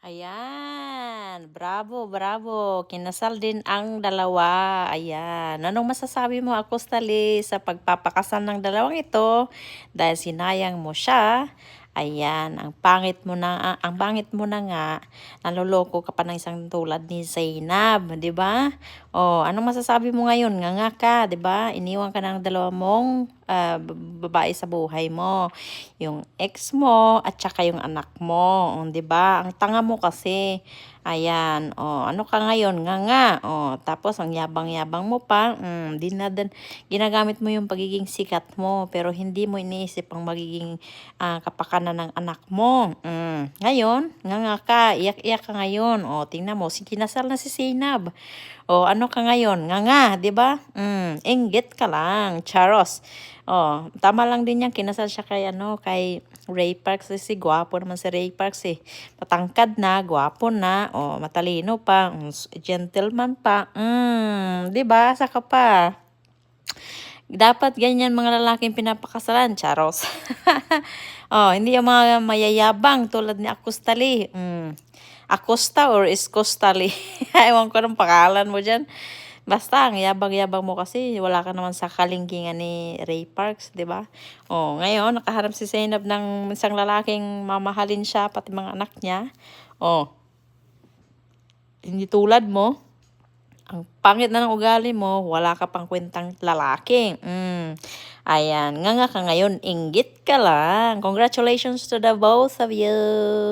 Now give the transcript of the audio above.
Ayan, bravo, bravo. Kinasal din ang dalawa. Ayan. Anong masasabi mo, Akostali, sa pagpapakasal ng dalawang ito? Dahil sinayang mo siya. Ayan, ang pangit mo na, ang pangit mo na nga, naloloko ka pa ng isang tulad ni Zainab, 'di ba? Oh, anong masasabi mo ngayon? Nga nga ka, 'di ba? Iniwan ka ng dalawa mong ah, b- babae sa buhay mo. Yung ex mo at saka yung anak mo, oh, 'di ba? Ang tanga mo kasi. Ayan, oh, ano ka ngayon? Nga nga. Oh, tapos ang yabang-yabang mo pa, mm, di na din, ginagamit mo yung pagiging sikat mo, pero hindi mo iniisip ang magiging ah, kapakanan ng anak mo. Mm. Ngayon, nga nga ka, iyak-iyak ka ngayon. O, tingnan mo, si kinasal na si Zainab. O, ano ka ngayon? Nga nga, di ba? Mm, inggit ka lang, charos. O, tama lang din yan, kinasal siya kay, ano, kay Ray Parks. Kasi gwapo naman si Ray Parks eh. Patangkad na, gwapo na, o, matalino pa, gentleman pa. Mm, di ba? Saka pa. Dapat ganyan mga lalaking pinapakasalan, charos. oh, hindi yung mga mayayabang tulad ni Akustali. Mm. Acosta or Iskostali. Ewan ko ng pangalan mo dyan. Basta, ang yabang-yabang mo kasi wala ka naman sa kalingkingan ni Ray Parks, di ba? Oh, ngayon, nakaharap si Zainab ng isang lalaking mamahalin siya, pati mga anak niya. Oh, hindi tulad mo, ang pangit na ng ugali mo, wala ka pang kwentang lalaki. Mm. Ayan, nga nga ka ngayon, inggit ka lang. Congratulations to the both of you.